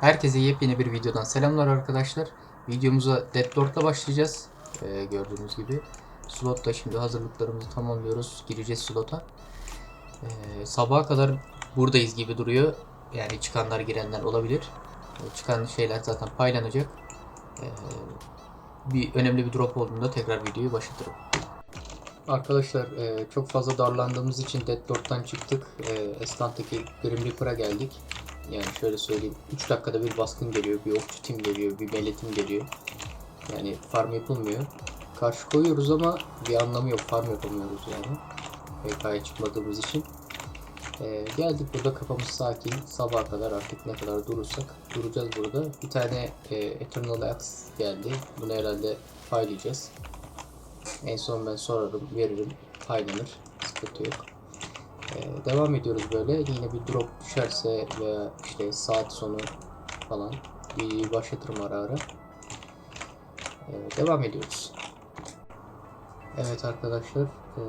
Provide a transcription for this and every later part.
Herkese yepyeni bir videodan selamlar arkadaşlar. Videomuza Deadlord'la başlayacağız. Ee, gördüğünüz gibi. Slotta şimdi hazırlıklarımızı tamamlıyoruz. Gireceğiz slota. Ee, sabaha kadar buradayız gibi duruyor. Yani çıkanlar girenler olabilir. Ee, çıkan şeyler zaten paylanacak. Ee, bir önemli bir drop olduğunda tekrar videoyu başlatırım. Arkadaşlar e, çok fazla darlandığımız için Deadlord'dan çıktık. E, Estant'taki Grim Reaper'a geldik. Yani şöyle söyleyeyim 3 dakikada bir baskın geliyor, bir okçu tim geliyor, bir meletim geliyor. Yani farm yapılmıyor. Karşı koyuyoruz ama bir anlamı yok. Farm yapamıyoruz yani. PK'ya çıkmadığımız için. Ee, geldik burada kafamız sakin. Sabaha kadar artık ne kadar durursak duracağız burada. Bir tane e, Eternal Axe geldi. Bunu herhalde paylayacağız. En son ben sorarım, veririm. Paylanır. Sıkıntı yok. Ee, devam ediyoruz böyle. Yine bir drop düşerse veya işte saat sonu falan bir başlatırım ara ara. Ee, devam ediyoruz. Evet arkadaşlar. E,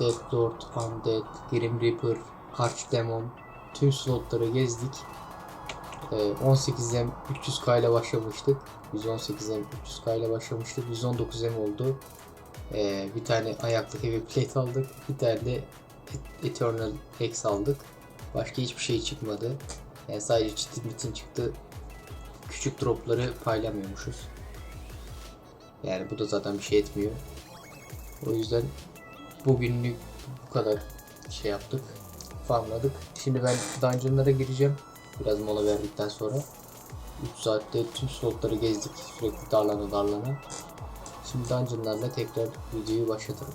Dead Lord, Undead, Grim Reaper, Archdemon tüm slotları gezdik. E, 18M 300k ile başlamıştık. 118M 300k ile başlamıştık. 119M oldu. E, bir tane ayaklı heavy plate aldık. Bir tane de Eternal X aldık. Başka hiçbir şey çıkmadı. Yani sadece çitin bitin çıktı. Küçük dropları paylamıyormuşuz. Yani bu da zaten bir şey etmiyor. O yüzden bugünlük bu kadar şey yaptık. Farmladık. Şimdi ben dungeonlara gireceğim. Biraz mola verdikten sonra. 3 saatte tüm slotları gezdik. Sürekli darlana darlana. Şimdi dungeonlarla tekrar videoyu başlatırım.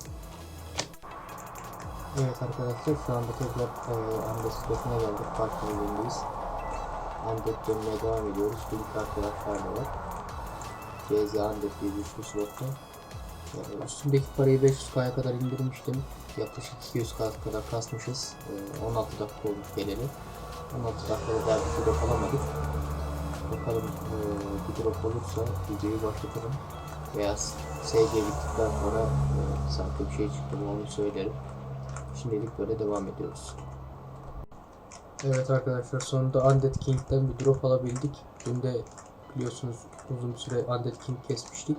Evet arkadaşlar şu anda tekrar e, Undead slotuna geldik. Park bölümündeyiz. Undead dönmeye devam ediyoruz. Link arkadaşlar da var. CZ Undead diye bir üçlü slotta. E, üstündeki parayı 500k'ya kadar indirmiştim. Yaklaşık 200k kadar kasmışız. E, 16 dakika olmuş geleli. 16 dakikada daha bir drop alamadık. Bakalım e, bir drop olursa videoyu başlatırım. Veya SG bittikten sonra e, sanki bir şey çıktı mı onu söylerim. Şimdilik böyle devam ediyoruz. Evet arkadaşlar sonunda Undead King'den bir drop alabildik. Dün de biliyorsunuz uzun süre Undead King kesmiştik.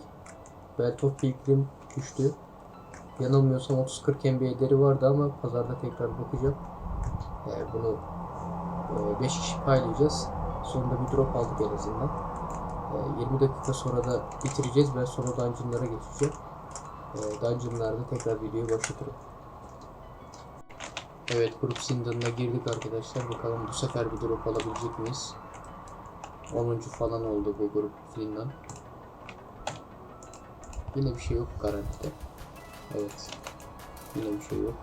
Belt of Pilgrim düştü. Yanılmıyorsam 30-40 MB ederi vardı ama pazarda tekrar bakacağım. Yani bunu 5 kişi paylayacağız. Sonunda bir drop aldık en azından. E, 20 dakika sonra da bitireceğiz. Ben sonra dungeonlara geçeceğim. E, dungeonlarda tekrar videoyu başlatırım. Evet grup zindanına girdik arkadaşlar. Bakalım bu sefer bir drop alabilecek miyiz? 10. falan oldu bu grup zindan. Yine bir şey yok garantide. Evet. Yine bir şey yok.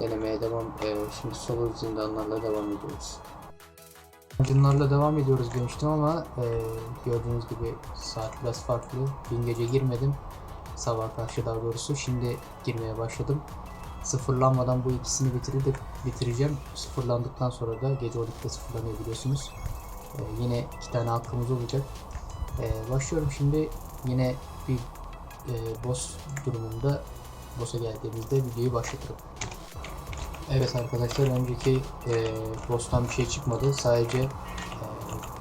Denemeye devam. Ee, şimdi solo zindanlarla devam ediyoruz. Zindanlarla devam ediyoruz demiştim ama e, gördüğünüz gibi saat biraz farklı. Dün gece girmedim. Sabah karşı daha doğrusu. Şimdi girmeye başladım sıfırlanmadan bu ikisini bitirip bitireceğim. Sıfırlandıktan sonra da gece 12'de sıfırlanıyor biliyorsunuz. Ee, yine iki tane hakkımız olacak. Ee, başlıyorum şimdi yine bir e, boss durumunda boss'a geldiğimizde videoyu başlatırım. Evet arkadaşlar önceki e, boss'tan bir şey çıkmadı. Sadece e,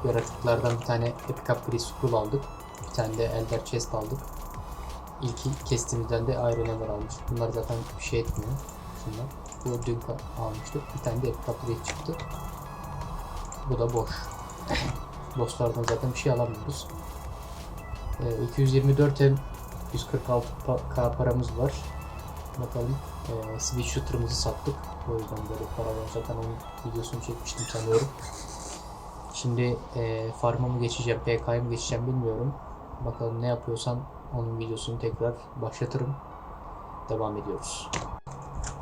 yaratıklardan bir tane Epic Upgrade Scroll aldık. Bir tane de Elder Chest aldık. İlk kestiğimizden de Iron Hammer almış. Bunlar zaten bir şey etmiyor. Şunlar. Bu dün almıştık. Bir tane de Epic Upgrade çıktı. Bu da boş. Bosslardan zaten bir şey alamıyoruz. Ee, 224 hem 146k paramız var. Bakalım. Ee, Switch Shooter'ımızı sattık. O yüzden böyle para var. Zaten onun videosunu çekmiştim sanıyorum. Şimdi e, farm'a mı geçeceğim, PK'ya mı geçeceğim bilmiyorum. Bakalım ne yapıyorsam onun videosunu tekrar başlatırım. Devam ediyoruz.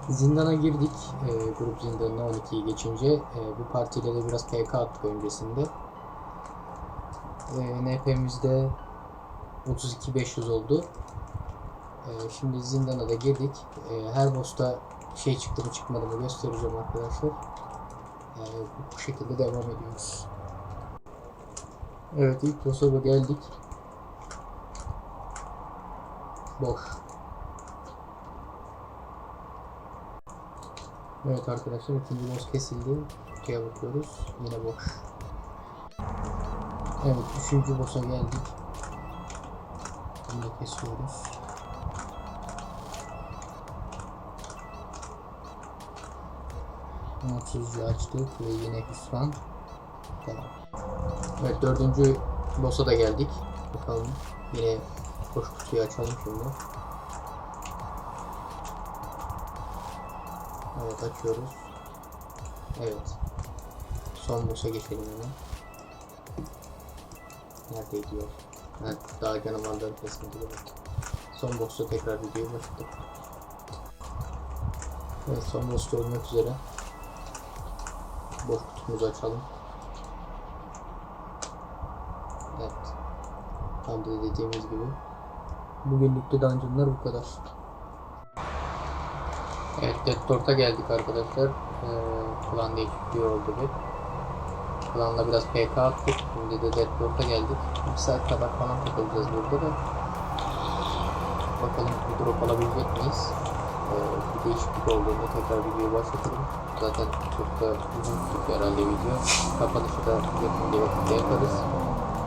Zindana girdik. E, grup zindanına 12'yi geçince. E, bu partiyle de biraz PK attık öncesinde. E, NP'mizde 32-500 oldu. E, şimdi zindana da girdik. E, her boss'ta şey çıktı mı çıkmadı mı göstereceğim arkadaşlar. E, bu şekilde devam ediyoruz. Evet ilk boss'a geldik. Boş. Evet arkadaşlar ikinci boss kesildi. Kutuya bakıyoruz. Yine boş. Evet üçüncü boss'a geldik. Bunu kesiyoruz. Umutsuzca açtık ve yine hüsran. Tamam. Evet dördüncü boss'a da geldik. Bakalım yine boş kutuyu açalım şimdi. Evet açıyoruz. Evet. Son boss'a geçelim hemen. Neredeydi yol? Evet, daha canavarları kesmedi evet. Son boss'ta tekrar videoyu başladık. Evet son boss'ta olmak üzere. Kutumuzu açalım. Evet. Tam da dediğimiz gibi. Bugünlük de dungeonlar bu kadar. Evet Dead Lord'a geldik arkadaşlar. Ee, değişikliği oldu bir. Klanla biraz PK attık. Şimdi de Dead Lord'a geldik. Bir saat kadar falan takılacağız burada da. Bakalım bir drop alabilecek miyiz? Ee, bir değişiklik olduğunda tekrar videoyu başlatırım. Zaten çok da uzun tuttu herhalde video. Kapanışı da yakın bir vakitte yaparız.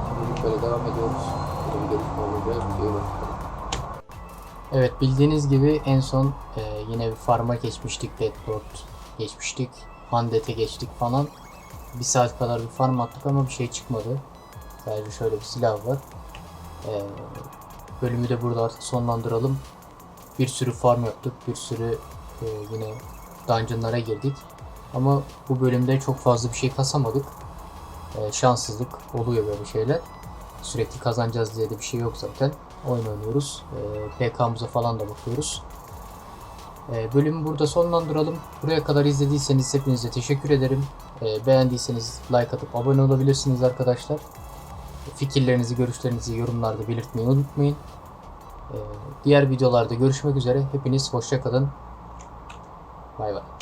Şimdilik böyle devam ediyoruz. Böyle bir gelişme olunca videoyu başlatalım. Evet bildiğiniz gibi en son e, yine bir farma geçmiştik Deadlord geçmiştik. Undead'e geçtik falan. Bir saat kadar bir farm attık ama bir şey çıkmadı. Sadece şöyle bir silah var. E, bölümü de burada artık sonlandıralım. Bir sürü farm yaptık. Bir sürü e, yine dungeonlara girdik. Ama bu bölümde çok fazla bir şey kasamadık. E, şanssızlık oluyor böyle şeyler. Sürekli kazanacağız diye de bir şey yok zaten. Oyun oynuyoruz. E, PK'mıza falan da bakıyoruz. E, bölümü burada sonlandıralım. Buraya kadar izlediyseniz hepinize teşekkür ederim. E, beğendiyseniz like atıp abone olabilirsiniz arkadaşlar. Fikirlerinizi, görüşlerinizi yorumlarda belirtmeyi unutmayın. E, diğer videolarda görüşmek üzere. Hepiniz hoşça kalın. Bay bay.